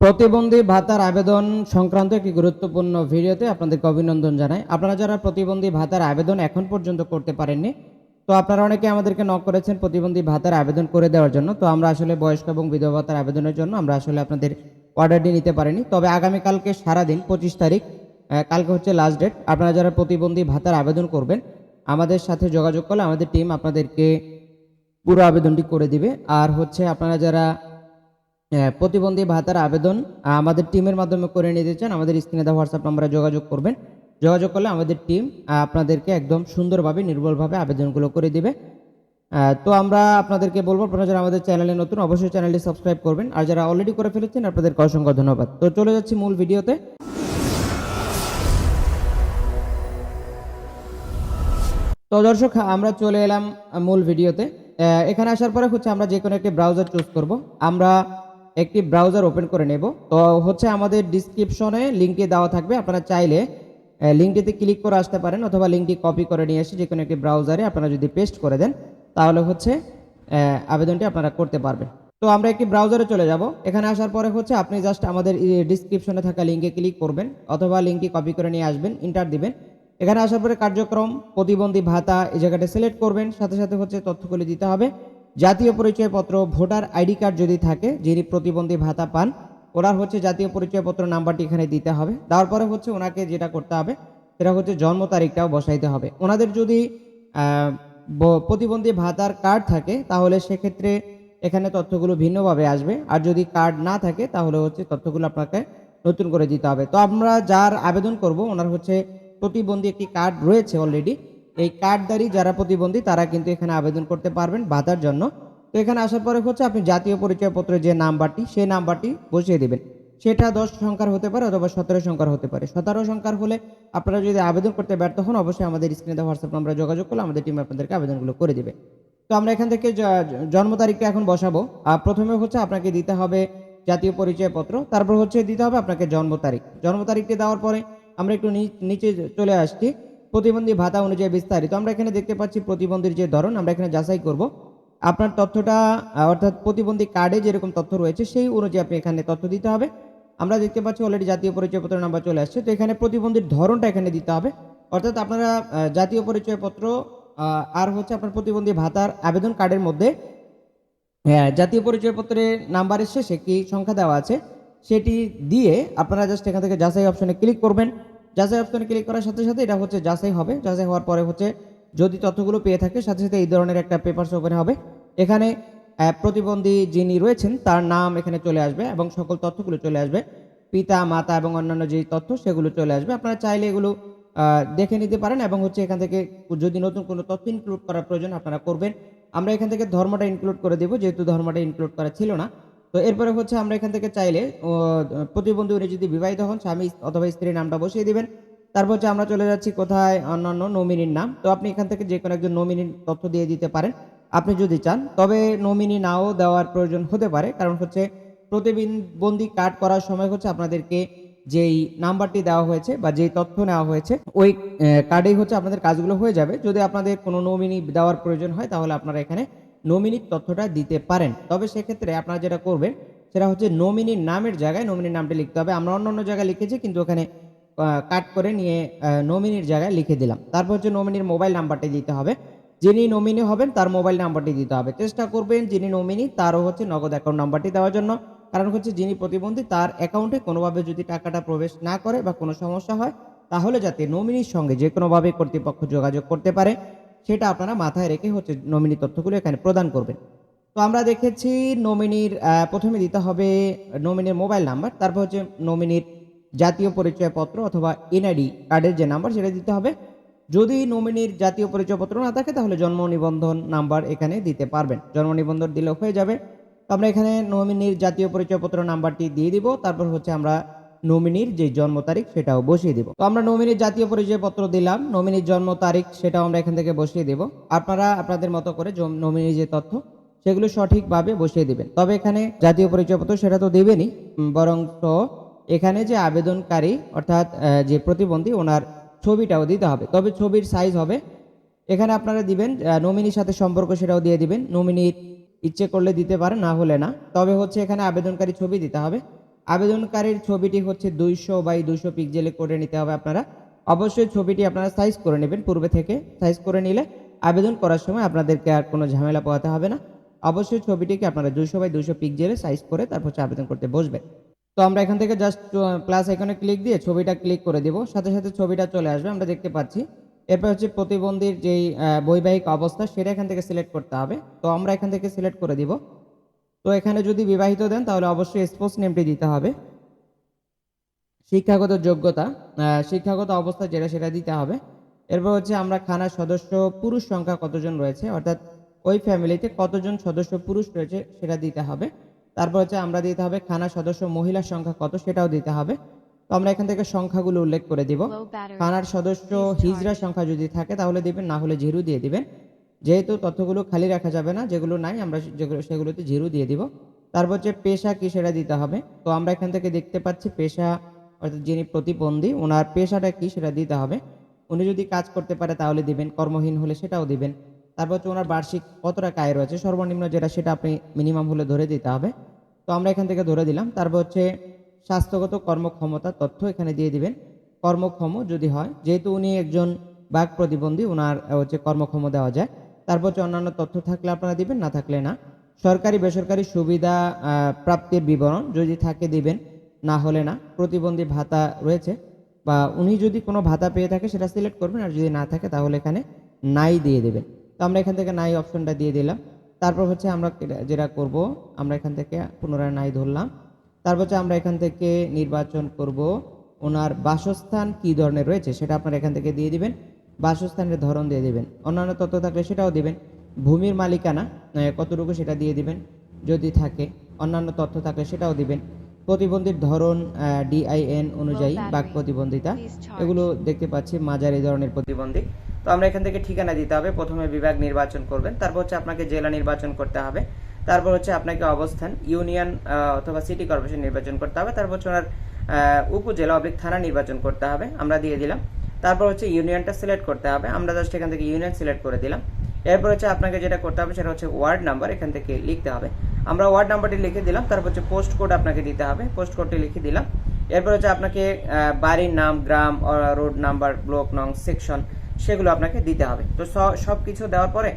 প্রতিবন্ধী ভাতার আবেদন সংক্রান্ত একটি গুরুত্বপূর্ণ ভিডিওতে আপনাদেরকে অভিনন্দন জানাই। আপনারা যারা প্রতিবন্ধী ভাতার আবেদন এখন পর্যন্ত করতে পারেননি, তো আপনারা অনেকে আমাদেরকে নক করেছেন প্রতিবন্ধী ভাতার আবেদন করে দেওয়ার জন্য। তো আমরা আসলে বয়স্ক এবং বিধবা ভাতার আবেদনের জন্য আমরা আসলে আপনাদের অর্ডারটি নিতে পারিনি। তবে আগামীকালকে সারাদিন, পঁচিশ তারিখ কালকে হচ্ছে লাস্ট ডেট আপনারা যারা প্রতিবন্ধী ভাতার আবেদন করবেন, আমাদের সাথে যোগাযোগ করলে আমাদের টিম আপনাদেরকে পুরো আবেদনটি করে দিবে। আর হচ্ছে আপনারা যারা প্রতিবন্ধী ভাতার আবেদন আমাদের টিমের মাধ্যমে করে নিতে চান, আমাদের স্ক্রিনে দেওয়া হোয়াটসঅ্যাপ নম্বরে যোগাযোগ করবেন। যোগাযোগ করলে আমাদের টিম আপনাদেরকে একদম সুন্দরভাবে, নির্ভুলভাবে আবেদনগুলো করে দিবে। তো আমরা আপনাদেরকে বলব, আপনারা যারা আমাদের চ্যানেলে নতুন, অবশ্যই চ্যানেলটি সাবস্ক্রাইব করবেন। আর যারা অলরেডি করে ফেলেছেন, আপনাদেরকে অসংখ্য ধন্যবাদ। তো চলে যাচ্ছি মূল ভিডিওতে। তো দর্শক, আমরা চলে এলাম মূল ভিডিওতে। এখানে আসার পরে হচ্ছে আমরা যে কোনো একটি ব্রাউজার চুজ করব। আমরা একটি ব্রাউজার ওপেন করে নেব। তো হচ্ছে আমাদের ডিসক্রিপশনে লিঙ্কটি দেওয়া থাকবে। আপনারা চাইলে লিঙ্কটিতে ক্লিক করে আসতে পারেন অথবা লিঙ্কটি কপি করে নিয়ে এসে যে কোনো একটি ব্রাউজারে আপনারা যদি পেস্ট করে দেন, তাহলে হচ্ছে আবেদনটি আপনারা করতে পারবেন। তো আমরা একটি ব্রাউজারে চলে যাব। এখানে আসার পরে হচ্ছে আপনি জাস্ট আমাদের ডিসক্রিপশনে থাকা লিঙ্কে ক্লিক করবেন অথবা লিঙ্কটি কপি করে নিয়ে আসবেন ইন্টার দিবেন। এখানে আসার পরে কার্যক্রম, প্রতিবন্ধী ভাতা, এই জায়গাটা সিলেক্ট করবেন। সাথে সাথে হচ্ছে তথ্যগুলি দিতে হবে। জাতীয় পরিচয়পত্র, ভোটার আইডি কার্ড যদি থাকে, যিনি প্রতিবন্ধী ভাতা পান, ওনার হচ্ছে জাতীয় পরিচয়পত্র নাম্বারটি এখানে দিতে হবে। তারপরে হচ্ছে ওনাকে যেটা করতে হবে, সেটা হচ্ছে জন্ম তারিখটাও বসাইতে হবে। ওনাদের যদি প্রতিবন্ধী ভাতার কার্ড থাকে, তাহলে সেক্ষেত্রে এখানে তথ্যগুলো ভিন্নভাবে আসবে। আর যদি কার্ড না থাকে, তাহলে হচ্ছে তথ্যগুলো আপনাকে নতুন করে দিতে হবে। তো আমরা যার আবেদন করব, ওনার হচ্ছে প্রতিবন্ধী একটি কার্ড রয়েছে অলরেডি এই কার্ডধারী যারা প্রতিবন্ধী, তারা কিন্তু এখানে আবেদন করতে পারবেন ভাতার জন্য। তো এখানে আসার পরে হচ্ছে আপনি জাতীয় পরিচয়পত্রের যে নাম্বারটি, সেই নাম্বারটি বসিয়ে দেবেন। সেটা দশ সংখ্যার হতে পারে অথবা সতেরো সংখ্যার হতে পারে। সতেরো সংখ্যার হলে আপনারা যদি আবেদন করতে ব্যর্থ হন, অবশ্যই আমাদের স্ক্রিনে হোয়াটসঅ্যাপ নম্বরে যোগাযোগ করলে আমাদের টিম আপনাদেরকে আবেদনগুলো করে দেবে। তো আমরা এখান থেকে জন্ম তারিখটা এখন বসাবো। আর প্রথমে হচ্ছে আপনাকে দিতে হবে জাতীয় পরিচয়পত্র, তারপর হচ্ছে দিতে হবে আপনাকে জন্ম তারিখ। জন্ম তারিখটি দেওয়ার পরে আমরা একটু নিচে চলে আসছি। প্রতিবন্ধী ভাতা অনুযায়ী বিস্তারিত আমরা এখানে দেখতে পাচ্ছি প্রতিবন্ধীর যে ধরন, আমরা এখানে যাচাই করব। আপনার তথ্যটা অর্থাৎ প্রতিবন্ধী কার্ডে যেরকম তথ্য রয়েছে, সেই অনুযায়ী আপনি এখানে তথ্য দিতে হবে। আমরা দেখতে পাচ্ছি অলরেডি জাতীয় পরিচয়পত্র নাম্বার চলে আসছে, তো এখানে প্রতিবন্ধীর ধরনটা এখানে দিতে হবে। অর্থাৎ আপনারা জাতীয় পরিচয়পত্র আর হচ্ছে আপনার প্রতিবন্ধী ভাতার আবেদন কার্ডের মধ্যে হ্যাঁ জাতীয় পরিচয়পত্রের নাম্বারের শেষে কি সংখ্যা দেওয়া আছে, সেটি দিয়ে আপনারা জাস্ট এখান থেকে যাচাই অপশনে ক্লিক করবেন। যাচাই অপশনে ক্লিক করার সাথে সাথে এটা হচ্ছে যাচাই হবে। যাচাই হওয়ার পরে হচ্ছে যদি তথ্যগুলো পেয়ে থাকে, সাথে সাথে এই ধরনের একটা পেপারস ওপেন হবে। এখানে প্রতিবন্ধী যিনি রয়েছেন, তার নাম এখানে চলে আসবে এবং সকল তথ্যগুলো চলে আসবে। পিতা, মাতা এবং অন্যান্য যে তথ্য, সেগুলো চলে আসবে। আপনারা চাইলে এগুলো দেখে নিতে পারেন এবং হচ্ছে এখান থেকে যদি নতুন কোনো তথ্য ইনক্লুড করার প্রয়োজন আপনারা করবেন। আমরা এখান থেকে ধর্মটা ইনক্লুড করে দেবো, যেহেতু ধর্মটা ইনক্লুড করা ছিল না। তো এরপরে হচ্ছে আমরা এখান থেকে চাইলে প্রতিবন্ধী উনি যদি বিবাহিত হন, স্বামী অথবা স্ত্রীর নামটা বসিয়ে দিবেন। তারপর হচ্ছে আমরা চলে যাচ্ছি কোথায়? অন্যান্য নমিনির নাম। তো আপনি এখান থেকে যে কোনো একজন নমিনির তথ্য দিয়ে দিতে পারেন, আপনি যদি চান। তবে নমিনি নাও দেওয়ার প্রয়োজন হতে পারে, কারণ হচ্ছে প্রতিবন্ধী কার্ড করার সময় হচ্ছে আপনাদেরকে যেই নাম্বারটি দেওয়া হয়েছে বা যেই তথ্য নেওয়া হয়েছে, ওই কার্ডেই হচ্ছে আপনাদের কাজগুলো হয়ে যাবে। যদি আপনাদের কোনো নমিনি দেওয়ার প্রয়োজন হয়, তাহলে আপনারা এখানে নমিনির তথ্যটা দিতে পারেন। তবে সেক্ষেত্রে আপনারা যেটা করবেন, সেটা হচ্ছে নমিনির নামের জায়গায় নমিনির নামটি লিখতে হবে। আমরা অন্য অন্য জায়গায় লিখেছি, কিন্তু ওখানে কাট করে নিয়ে নমিনির জায়গায় লিখে দিলাম। তারপর হচ্ছে নমিনির মোবাইল নাম্বারটি দিতে হবে। যিনি নমিনি হবেন, তার মোবাইল নাম্বারটি দিতে হবে। চেষ্টা করবেন যিনি নমিনি তারও হচ্ছে নগদ অ্যাকাউন্ট নাম্বারটি দেওয়ার জন্য। কারণ হচ্ছে যিনি প্রতিবন্ধী, তার অ্যাকাউন্টে কোনোভাবে যদি টাকাটা প্রবেশ না করে বা কোনো সমস্যা হয়, তাহলে যাতে নমিনির সঙ্গে যে কোনোভাবে কর্তৃপক্ষ যোগাযোগ করতে পারে সেটা আপনারা মাথায় রেখে হচ্ছে নমিনি তথ্যগুলো এখানে প্রদান করবেন। তো আমরা দেখেছি নমিনির প্রথমে দিতে হবে নমিনির মোবাইল নাম্বার, তারপর হচ্ছে নমিনির জাতীয় পরিচয়পত্র অথবা এনআইডি কার্ডের যে নাম্বার সেটা দিতে হবে। যদি নমিনির জাতীয় পরিচয়পত্র না থাকে তাহলে জন্ম নিবন্ধন নাম্বার এখানে দিতে পারবেন। জন্ম নিবন্ধন দিলেও হয়ে যাবে। তো আমরা এখানে নমিনির জাতীয় পরিচয়পত্র নাম্বারটি দিয়ে দিব, তারপর হচ্ছে আমরা নমিনির যে জন্ম তারিখ সেটাও বসিয়ে দিব। তো আমরা নমিনির জাতীয় পরিচয়পত্র দিলাম নমিনির জন্ম তারিখ সেটাও আমরা এখান থেকে বসিয়ে দেব। আপনারা আপনাদের মতো করে নমিনির যে তথ্য সেগুলো সঠিকভাবে বসিয়ে দিবেন। তবে এখানে জাতীয় পরিচয়পত্র সেটা তো দেবেনই বরং তো এখানে যে আবেদনকারী অর্থাৎ যে প্রতিবন্ধী ওনার ছবিটাও দিতে হবে। তবে ছবির সাইজ হবে, এখানে আপনারা দিবেন নমিনির সাথে সম্পর্ক সেটাও দিয়ে দিবেন। নমিনির ইচ্ছে করলে দিতে পারে না হলে না। তবে হচ্ছে এখানে আবেদনকারী ছবি দিতে হবে। আবেদনকারীর ছবিটি হচ্ছে দুইশো বাই দুইশো পিক্সেলে করে নিতে হবে আপনারা। অবশ্যই ছবিটি আপনারা সাইজ করে নেবেন পূর্বে থেকে। সাইজ করে নিলে আবেদন করার সময় আপনাদেরকে আর কোনো ঝামেলা পোহাতে হবে না। অবশ্যই ছবিটিকে আপনারা দুইশো বাই দুইশো পিক্সেলে সাইজ করে তারপর আবেদন করতে বসবেন। তো আমরা এখান থেকে জাস্ট প্লাস এখানে ক্লিক দিয়ে ছবিটা ক্লিক করে দিব। সাথে সাথে ছবিটা চলে আসবে, আমরা দেখতে পাচ্ছি। এরপর হচ্ছে প্রতিবন্ধীর যেই বৈবাহিক অবস্থা, সেটা এখান থেকে সিলেক্ট করতে হবে। তো আমরা এখান থেকে সিলেক্ট করে দিব। তো এখানে যদি বিবাহিত দেন তাহলে অবশ্যই স্পোর্টস নেমটি দিতে হবে। শিক্ষাগত যোগ্যতা শিক্ষাগত অবস্থা যেটা সেটা দিতে হবে। এরপর হচ্ছে আমরা খানার সদস্য পুরুষ সংখ্যা কতজন রয়েছে অর্থাৎ ওই ফ্যামিলিতে কতজন সদস্য পুরুষ রয়েছে সেটা দিতে হবে। তারপর হচ্ছে আমরা দিতে হবে খানা সদস্য মহিলার সংখ্যা কত সেটাও দিতে হবে। তো আমরা এখান থেকে সংখ্যাগুলো উল্লেখ করে দিব। খানার সদস্য হিজড়া সংখ্যা যদি থাকে তাহলে দিবেন না হলে জিরো দিয়ে দিবেন। যেহেতু তথ্যগুলো খালি রাখা যাবে না, যেগুলো নাই, আমরা যেগুলো সেগুলোতে জিরো দিয়ে দিব। তারপর হচ্ছে পেশা কি সেটা দিতে হবে? তো আমরা এখান থেকে দেখতে পাচ্ছি পেশা, অর্থাৎ যিনি প্রতিবন্ধী, ওনার পেশাটা কি সেটা দিতে হবে। উনি যদি কাজ করতে পারে তাহলে দিবেন, কর্মহীন হলে সেটাও দিবেন। তারপর হচ্ছে ওনার বার্ষিক কত টাকা আয় রয়েছে? সর্বনিম্ন যেটা সেটা আপনি মিনিমাম হলে ধরে দিতে হবে। তো আমরা এখান থেকে ধরে দিলাম। তারপর হচ্ছে স্বাস্থ্যগত কর্মক্ষমতা তথ্য এখানে দিয়ে দিবেন। কর্মক্ষম যদি হয়, যেহেতু উনি একজন বাক প্রতিবন্ধী, ওনার, হচ্ছে কর্মক্ষম দেওয়া যায়। তারপর হচ্ছে অন্যান্য তথ্য থাকলে আপনারা দিবেন, না থাকলে না। সরকারি, বেসরকারি সুবিধা প্রাপ্তির বিবরণ যদি থাকে দিবেন, না হলে না। প্রতিবন্ধী ভাতা রয়েছে, বা উনি যদি কোনো ভাতা পেয়ে থাকে সেটা সিলেক্ট করবেন, আর যদি না থাকে তাহলে এখানে নাই দিয়ে দেবেন। তো আমরা এখান থেকে নাই অপশনটা দিয়ে দিলাম। তারপর হচ্ছে আমরা যেটা করব, আমরা এখান থেকে পুনরায় নাই ধরলাম। তারপর হচ্ছে আমরা এখান থেকে নির্বাচন করব। ওনার বাসস্থান কি ধরনের রয়েছে সেটা আপনারা এখান থেকে দিয়ে দিবেন। বাসস্থানের ধরন দিয়ে দিবেন। অন্যান্য তথ্য থাকলে সেটাও দিবেন। ভূমির মালিকানা কতটুকু সেটা দিয়ে দিবেন। যদি থাকে অন্যান্য তথ্য থাকলে সেটাও দিবেন। প্রতিবন্ধীর ধরন ডিআইএন অনুযায়ী বাক প্রতিবন্ধিতা এগুলো দেখতে পাচ্ছি মাঝারি ধরনের প্রতিবন্ধী। তো আমরা এখান থেকে ঠিকানা দিতে হবে। প্রথমে বিভাগ নির্বাচন করবেন। তারপর হচ্ছে আপনাকে জেলা নির্বাচন করতে হবে। তারপর হচ্ছে আপনাকে অবস্থান ইউনিয়ন অথবা সিটি কর্পোরেশন নির্বাচন করতে হবে। তারপর হচ্ছে ওনার উপজেলা অবলিক থানা নির্বাচন করতে হবে। আমরা দিয়ে দিলাম। তারপর হচ্ছে ইউনিয়নটা সিলেক্ট করতে হবে। আমরা জাস্ট এখান থেকে ইউনিয়ন সিলেক্ট করে দিলাম। এরপর হচ্ছে আপনাকে যেটা করতে হবে সেটা হচ্ছে ওয়ার্ড নাম্বার এখান থেকে লিখতে হবে। আমরা ওয়ার্ড নাম্বারটি লিখে দিলাম, তারপর হচ্ছে পোস্ট কোড আপনাকে দিতে হবে। পোস্ট কোডটি লিখে দিলাম। এরপর হচ্ছে আপনাকে বাড়ির নাম, গ্রাম রোড নাম্বার, ব্লক নং, সেকশন সেগুলো আপনাকে দিতে হবে। তো সব কিছু দেওয়ার পরে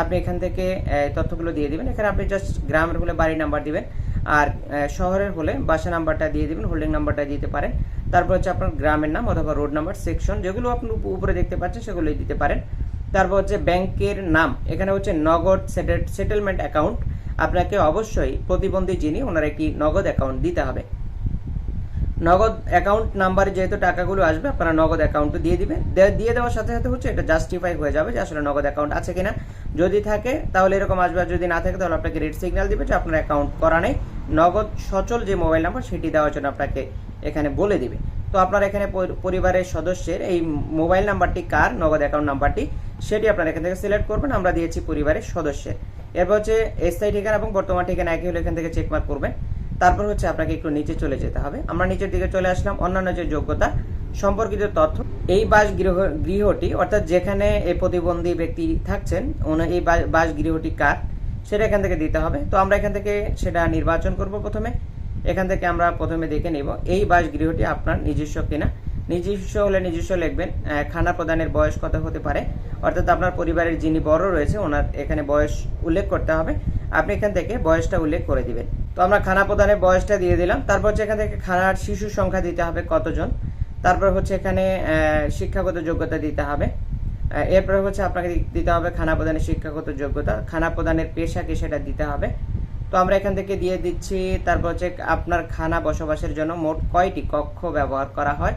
আপনি এখান থেকে তথ্যগুলো দিয়ে দিবেন। এখানে আপনি জাস্ট গ্রামের হলে বাড়ির নাম্বার দিবেন আর শহরের হলে বাসা নাম্বারটা দিয়ে দিবেন, হোল্ডিং নাম্বারটা দিতে পারেন। তারপর হচ্ছে আপনার গ্রামের নাম অথবা রোড নাম্বার সেকশন যেগুলো আপনি উপরে দেখতে পাচ্ছেন, সেগুলোই দিতে পারেন। তারপর হচ্ছে ব্যাংকের নাম, এখানে হচ্ছে নগদ সেটেলমেন্ট অ্যাকাউন্ট আপনাকে অবশ্যই প্রতিবন্ধী যিনি, ওনার একটি নগদ অ্যাকাউন্ট দিতে হবে। নগদ অ্যাকাউন্ট নাম্বারে যেহেতু টাকাগুলো আসবে, আপনারা নগদ অ্যাকাউন্ট দিয়ে দিবেন। দিয়ে দেওয়ার সাথে সাথে হচ্ছে এটা জাস্টিফাই হয়ে যাবে যে আসলে নগদ অ্যাকাউন্ট আছে কিনা। যদি থাকে, তাহলে এরকম আসবে যদি না থাকে, তাহলে আপনাকে রেড সিগন্যাল দিবে যে আপনার অ্যাকাউন্ট করা নেই। নগদ সচল যে মোবাইল নাম্বার সেটি দেওয়ার জন্য আপনাকে এখানে বলে দিবে। তো আপনার এখানে পরিবারের সদস্যের এই মোবাইল নাম্বারটি কার, নগদ অ্যাকাউন্ট নাম্বারটি, সেটি আপনারা এখান থেকে সিলেক্ট করবেন, আমরা দিয়েছি পরিবারের সদস্যের। এরপর হচ্ছে এসআই ঠিকানা এবং বর্তমান ঠিকানা একই হলে এখান থেকে চেকমার্ক করবেন। তারপর হচ্ছে আপনাকে একটু নিচে চলে যেতে হবে। আমরা নিচের দিকে চলে আসলাম, অন্যান্য যে যোগ্যতা, সম্পর্কিত তথ্য। এই বাস গৃহ, গৃহটি, অর্থাৎ যেখানে এই প্রতিবন্ধী ব্যক্তি থাকছেন ওনার এই বাস- গৃহটি কার, সেটা এখান থেকে দিতে হবে। তো আমরা এখান থেকে সেটা নির্বাচন করব প্রথমে। এখান থেকে আমরা প্রথমে দেখে নিব। এই বাসগৃহটি আপনার নিজস্ব কিনা? নিজস্ব হলে নিজস্ব লিখবেন খানা প্রদানের বয়স কত হতে পারে? অর্থাৎ আপনার পরিবারের যিনি বড় রয়েছে, ওনার এখানে বয়স উল্লেখ করতে হবে। আপনি এখান থেকে বয়সটা উল্লেখ করে দিবেন। তো আমরা খানা প্রদানের বয়সটা দিয়ে দিলাম। তারপর হচ্ছে এখান থেকে খানার শিশুর সংখ্যা দিতে হবে কতজন? তারপর হচ্ছে এখানে শিক্ষাগত যোগ্যতা দিতে হবে। এরপরে হচ্ছে আপনাকে দিতে হবে খানা প্রদানের শিক্ষাগত যোগ্যতা। খানা প্রদানের পেশা কি সেটা দিতে হবে। তো আমরা এখান থেকে দিয়ে দিচ্ছি, তারপর হচ্ছে আপনার খানা বসবাসের জন্য মোট কয়টি কক্ষ ব্যবহার করা হয়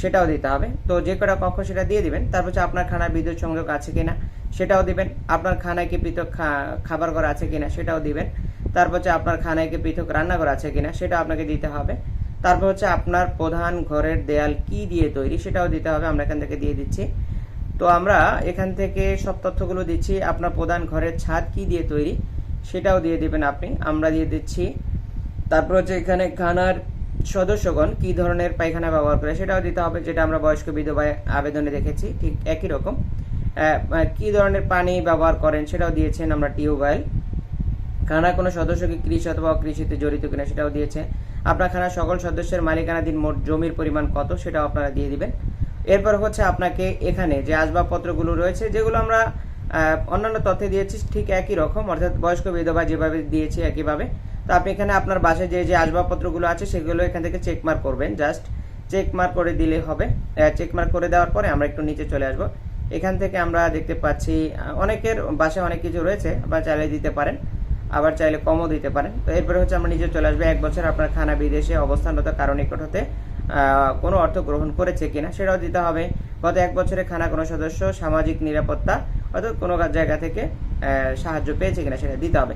সেটাও দিতে হবে। তো যে কটা কক্ষ সেটা দিয়ে দিবেন, তারপর হচ্ছে আপনার খানার বিদ্যুৎ সংযোগ আছে কিনা সেটাও দিবেন, আপনার খানায় কি পৃথক খাবার ঘর আছে কিনা সেটাও দিবেন, তারপর হচ্ছে আপনার খানায় কি পৃথক রান্নাঘর আছে কিনা সেটা আপনাকে দিতে হবে। তারপর হচ্ছে আপনার প্রধান ঘরের দেয়াল কি দিয়ে তৈরি সেটাও দিতে হবে, আমরা এখান থেকে দিয়ে দিচ্ছি। তো আমরা এখান থেকে সব তথ্যগুলো দিচ্ছি, আপনার প্রধান ঘরের ছাদ কি দিয়ে তৈরি সেটাও দিয়ে দিবেন আপনি। আমরা দিয়ে দিচ্ছি। তারপর হচ্ছে এখানে খানার সদস্যগণ কি ধরনের পায়খানা ব্যবহার করে সেটাও দিতে হবে যেটা আমরা বয়স্ক বিধবায় আবেদনে দেখেছি ঠিক একই রকম। আহ, কি ধরনের পানি ব্যবহার করেন সেটাও দিয়েছেন আমরা টিউবওয়েল। খানা কোনো সদস্য কি কৃষি অথবা কৃষিতে জড়িত কিনা সেটাও দিয়েছে আপনার খানার সকল সদস্যের মালিকানাধীন মোট জমির পরিমাণ কত সেটাও আপনারা দিয়ে দিবেন। এরপর হচ্ছে আপনাকে এখানে যে আসবাবপত্রগুলো রয়েছে যেগুলো আমরা অন্যান্য তথ্যে দিয়েছি, ঠিক একই রকম, অর্থাৎ বয়স্ক বিধবা যেভাবে দিয়েছি একইভাবে। তো আপনি এখানে আপনার বাসায় যে যে আসবাবপত্রগুলো আছে, সেগুলো এখান থেকে চেক মার্ক করবেন জাস্ট চেক মার্ক করে দিলে হবে। চেক মার্ক করে দেওয়ার পরে আমরা একটু নিচে চলে আসব। এখান থেকে আমরা দেখতে পাচ্ছি অনেকের বাসায় অনেক কিছু রয়েছে, আপনারা চাইলে দিতে পারেন, আবার চাইলে কমও দিতে পারেন। তো এরপরে হচ্ছে আমরা নিচে চলে আসবে, এক বছর আপনার খানা বিদেশে অবস্থানরত কারণ নিকট হতে কোনো অর্থ গ্রহণ করেছে কিনা, সেটাও দিতে হবে। গত এক বছরে খানা কোনো সদস্য সামাজিক নিরাপত্তা অর্থাৎ কোনো জায়গা থেকে সাহায্য পেয়েছে কিনা সেটা দিতে হবে।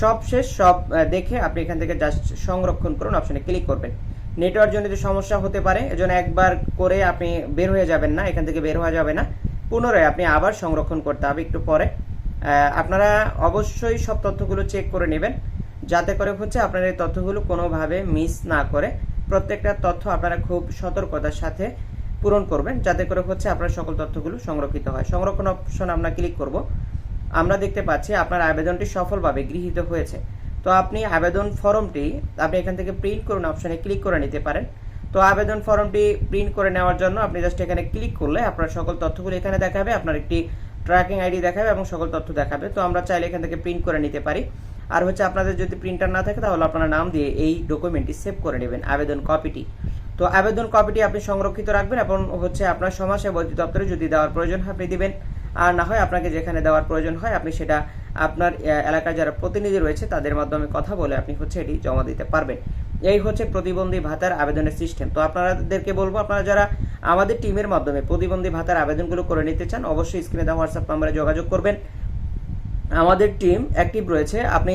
সব শেষ, সব দেখে আপনি এখান থেকে জাস্ট সংরক্ষণ করুন, অপশনে ক্লিক করবেন। নেটওয়ার্ক জনিত সমস্যা হতে পারে, এজন্য একবার করে আপনি বের হয়ে যাবেন না, এখান থেকে বের হওয়া যাবে না। পুনরায় আপনি আবার সংরক্ষণ করতে হবে একটু পরে। আপনারা অবশ্যই সব তথ্যগুলো চেক করে নেবেন, যাতে করে হচ্ছে আপনার এই তথ্যগুলো কোনোভাবে মিস না করে। প্রত্যেকটা তথ্য আপনারা খুব সতর্কতার সাথে পূরণ করবেন, যাতে করে হচ্ছে আপনার সকল তথ্যগুলো সংরক্ষিত হয়। সংরক্ষণ অপশন আমরা ক্লিক করব। আমরা দেখতে পাচ্ছি আপনার আবেদনটি সফলভাবে গৃহীত হয়েছে। তো আপনি আবেদন ফর্মটি আপনি এখান থেকে প্রিন্ট করুন অপশনে ক্লিক করে নিতে পারেন। তো আবেদন ফর্মটি প্রিন্ট করে নেওয়ার জন্য আপনি জাস্ট এখানে ক্লিক করলে আপনার সকল তথ্যগুলো এখানে দেখাবে, আপনার একটি ট্র্যাকিং আইডি দেখাবে এবং সকল তথ্য দেখাবে। তো আমরা চাইলে এখান থেকে প্রিন্ট করে নিতে পারি। আর হচ্ছে আপনাদের যদি প্রিন্টার না থাকে তাহলে আপনার নাম দিয়ে এই ডকুমেন্টটি সেভ করে নেবেন, আবেদন কপিটি তো আবেদন কপিটি আপনি সংরক্ষিত রাখবেন এবং হচ্ছে আপনার সমাজসেবা অধিদপ্তরে যদি দেওয়ার প্রয়োজন হয় আপনি দিবেন। আর না হয় আপনাকে যেখানে দেওয়ার প্রয়োজন হয় আপনি সেটা আপনার এলাকার যারা প্রতিনিধি রয়েছে তাদের মাধ্যমে কথা বলে আপনি হচ্ছে এটি জমা দিতে পারবেন। এই হচ্ছে প্রতিবন্ধী ভাতার আবেদনের সিস্টেম। তো আপনাদেরকে বলব, আপনারা যারা আমাদের টিমের মাধ্যমে প্রতিবন্ধী ভাতার আবেদনগুলো করে নিতে চান, অবশ্যই স্ক্রিনে দেওয়া হোয়াটসঅ্যাপ নাম্বারে যোগাযোগ করবেন। আমাদের টিম অ্যাক্টিভ রয়েছে। আপনি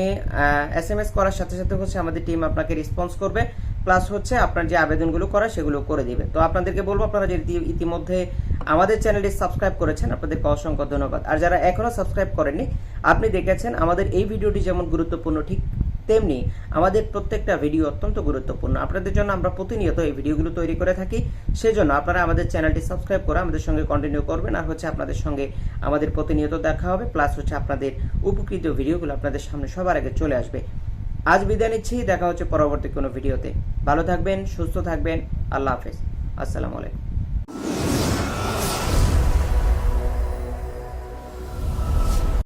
এস এম এস করার সাথে সাথে হচ্ছে আমাদের টিম আপনাকে রেসপন্স করবে। প্লাস হচ্ছে আপনার যে আবেদনগুলো করা সেগুলো করে দিবে। তো আপনাদেরকে বলব, আপনারা যে ইতিমধ্যে আমাদের চ্যানেলটি সাবস্ক্রাইব করেছেন, আপনাদেরকে অসংখ্য ধন্যবাদ। আর যারা এখনও সাবস্ক্রাইব করেননি, আপনি দেখেছেন আমাদের এই ভিডিওটি যেমন গুরুত্বপূর্ণ, ঠিক তেমনি আমাদের প্রত্যেকটা ভিডিও অত্যন্ত গুরুত্বপূর্ণ। আপনাদের জন্য আমরা প্রতিনিয়ত এই ভিডিওগুলো তৈরি করে থাকি। সেজন্য আপনারা আমাদের চ্যানেলটি সাবস্ক্রাইব করে আমাদের সঙ্গে কন্টিনিউ করবেন। আর হচ্ছে আপনাদের সঙ্গে আমাদের প্রতিনিয়ত দেখা হবে। প্লাস হচ্ছে আপনাদের উপকৃত ভিডিওগুলো আপনাদের সামনে সবার আগে চলে আসবে। আজ বিদায় নিচ্ছি, দেখা হচ্ছে পরবর্তী কোনো ভিডিওতে। ভালো থাকবেন, সুস্থ থাকবেন, আল্লাহ হাফেজ। আসসালামু আলাইকুম।